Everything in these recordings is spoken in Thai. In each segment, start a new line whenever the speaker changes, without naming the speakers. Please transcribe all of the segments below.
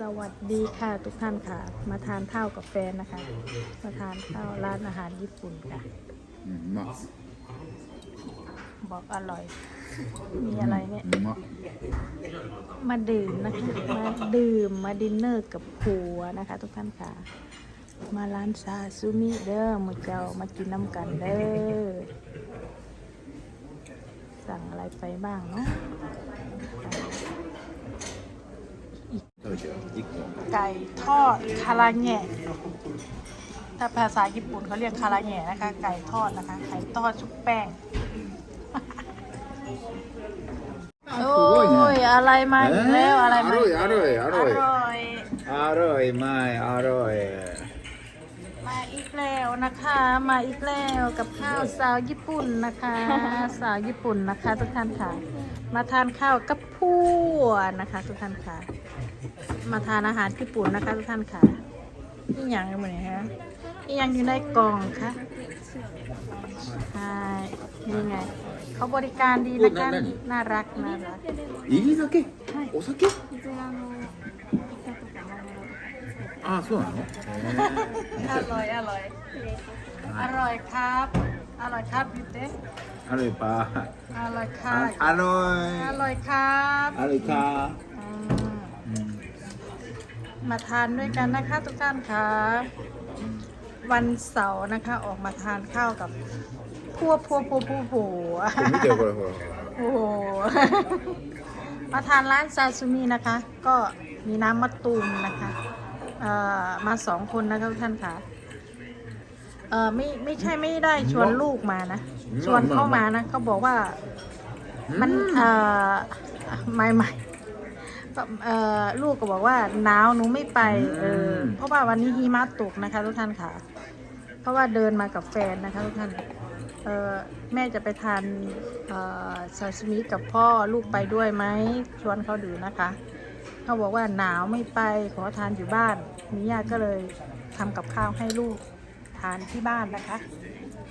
สวัสดีค่ะทุกท่านค่ะ มาทานข้าวกับแฟนนะคะ มาทานข้าวร้านอาหารญี่ปุ่นค่ะบอกอร่อย มีอะไรเนี่ย
มา
มาดื่มนะคะมาดื่มมาดินเนอร์กับผัวนะคะ ทุกท่านค่ะ มาร้านซาซูมิเด้อมือเจ้ามากินน้ำกันเด้อสั่งอะไรไปบ้างเนาะ ไก่ทอดคาราแงะถ้าภาษาญี่ปุ่นเขาเรียกคาราแงะนะคะ ไก่ทอดนะคะ ไก่ทอดชุบแป้ง โอ้ยอะไรมาแล้วอะไรมาอร่
อยอร่อยอร่อย
อร่อย
มาอร่อย
มาอีกแล้วนะคะ มาอีกแล้วกับข้าวสาวญี่ปุ่นนะคะ สาวญี่ปุ่นนะคะ ทุกท่านค่ะ มาทานข้าวกับผัวนะคะ ทุกท่านค่ะ มาทานอาหารญี่ปุ่นนะคะ ทุกท่านค่ะนี่อย่างเหมือนฮะนี่ยังอยู่ในกล่องค่ะใช่นี่ไงเขาบริการดีนะคะ
พูดนั่น
น่ารักน่ารัก
いい酒
はい
お酒あそうなの
อร่อย อร่อย อร่อยครับ อร่อยครับยูเต้
アロイパ
อร่อยค่ะ
アロ
อร่อยครับ
イアロイか
อืม
うん
มาทานด้วยกันนะคะ ทุกท่านค่ะวันเสาร์นะคะ ออกมาทานข้าวกับพัวพัวพัวพัวพัว
これ見てよこれほら
โอ้โห มาทานร้านซาซูมินะคะ ก็มีน้ำมะตูมนะคะเอ่อมาสองคนนะคะทุกท่านค่ะเออไม่ไม่ใช่ไม่ได้ชวนลูกมานะ ชวนเข้ามานะเขาบอกว่า มันเอ่อไม่ไม่ เอ่อลูกก็บอกว่าหนาวหนูไม่ไปเออเพราะว่าวันนี้หิมะตกนะคะ ทุกท่านค่ะ เพราะว่าเดินมากับแฟนนะคะทุกท่านเออแม่จะไปทานเอ่อซาชิมิกับพ่อลูกไปด้วยไหมชวนเขาดูนะคะเขาบอกว่าหนาวไม่ไปขอทานอยู่บ้านมิยาก็เลยทำกับข้าวให้ลูกทานที่บ้านนะคะ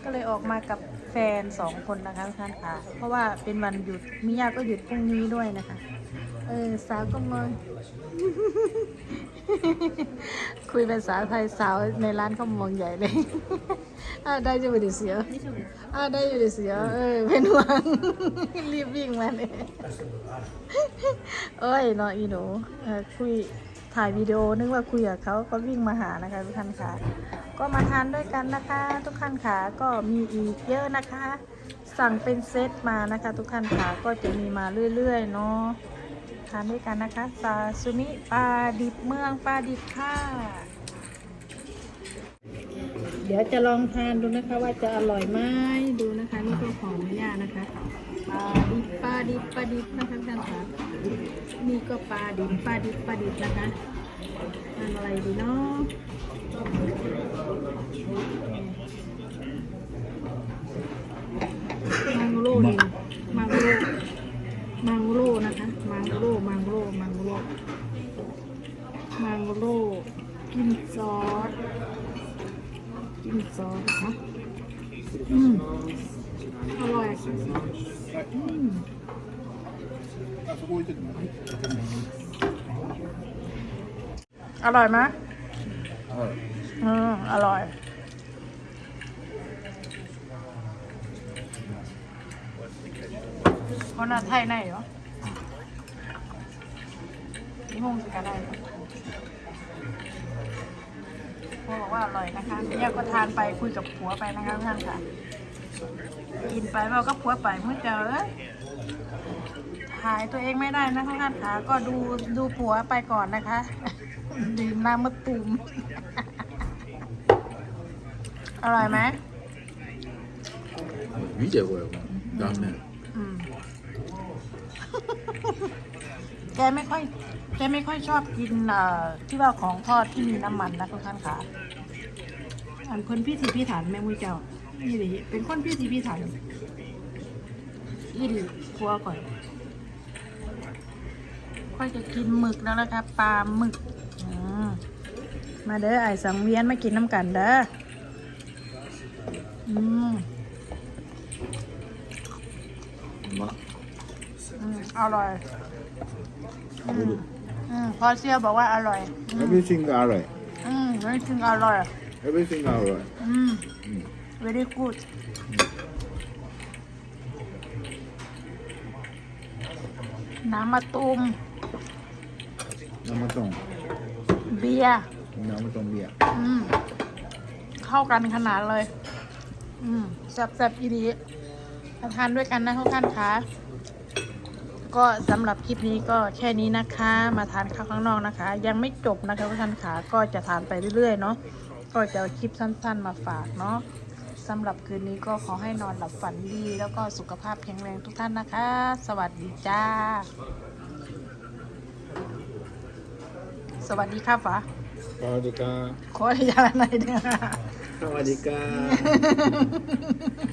ก็เลยออกมากับแฟนสองคนนะคะทุกท่านค่ะ เพราะว่าเป็นวันหยุดมิยาก็หยุดพรุ่งนี้ด้วยนะคะ เออสาวก็มองคุยภาษาไทยสาวในร้านเขามองใหญ่เลยอ่าได้จะไปดิเสียอ่าได้อยู่ดิเสียเออเป็นหวังรีบวิ่งมาเลยเอ้ยเนาะอีหนูเออคุยถ่ายวิดีโอนึกว่าคุยกับเขาก็วิ่งมาหานะคะทุกท่านค่ะ ก็มาทานด้วยกันนะคะ ทุกท่านค่ะก็มีอีกเยอะนะคะ สั่งเป็นเซตมานะคะ ทุกท่านค่ะก็จะมีมาเรื่อยๆเนาะ ทานด้วยกันนะคะซาซูมิปลาดิบเมืองปลาดิบค่ะ เดี๋ยวจะลองทานดูนะคะว่าจะอร่อยไหมดูนะคะนี่ก็ของแม่ย่านะคะปลาดิบปลาดิบปลาดิบนะคะท่านคะนี่ก็ปลาดิบปลาดิบปลาดิบนะคะทานอะไรดีเนาะมังโรดีมังโร มังโรนะคะ มังโรมังโรมังโรมัง โร่กินซอสกินซอสนะอืมอร่อยอืมอร่อยไหมอืมอร่อยคนอะไทยไหนเหรอนี่ พ่อบอกว่าอร่อยนะคะเนี่ยก็ทานไปคุยกับผัวไปนะคะทุกท่านค่ะ กินไปเราก็ผัวไปเมื่อเจอเอ้ยถ่ายตัวเองไม่ได้นะทุกท่านค่ะ ก็ดูดูผัวไปก่อนนะคะ ดื่มน้ำมะตูม อร่อยไหม
見てよこれ断面
อืม แกไม่ค่อย จะไม่ค่อยชอบกินที่ว่าของทอดที่มีน้ำมันนะคุณท่านค่ะ อันคนพี่สีพี่ฐานแม่มุ้ยเจ้านี่ดิเป็นคนพี่สีพี่ฐานยิ่นครัวก่อนค่อยจะกินหมึกแล้วนะคะปลาหมึกมาเด้อไอสังเวียนมากินน้ำกันเด้ออืมอร่อย
อืม
ออืมพอเซียวบอกว่าอร่อย อืม
Everything alright.
อืมจริงๆอร่อย
Everything alright.
อืม
อืม
very good น้ำมะตูม
น้ำมันต้อง
เบียร์
น้ำมันต้องเบียร์
อืม เข้ากันขนาดเลย อืมแซ่บๆอีดีมาทานด้วยกันนะทุกท่านคะ ก็สำหรับคลิปนี้ก็แค่นี้นะคะ มาทานข้าวข้างนอกนะคะ ยังไม่จบนะคะทุกท่านคะก็จะทานไปเรื่อยๆเนาะก็จะเอาคลิปสั้น ๆ มาฝากเนาะสำหรับคืนนี้ก็ขอให้นอนหลับฝันดี แล้วก็สุขภาพแข็งแรงทุกท่านนะคะ สวัสดีจ้า สวัสดีค่ะฟ้า
สวัสดีครับ
ขออนุญาตหน่อยเด้อ
สวัสดีครับ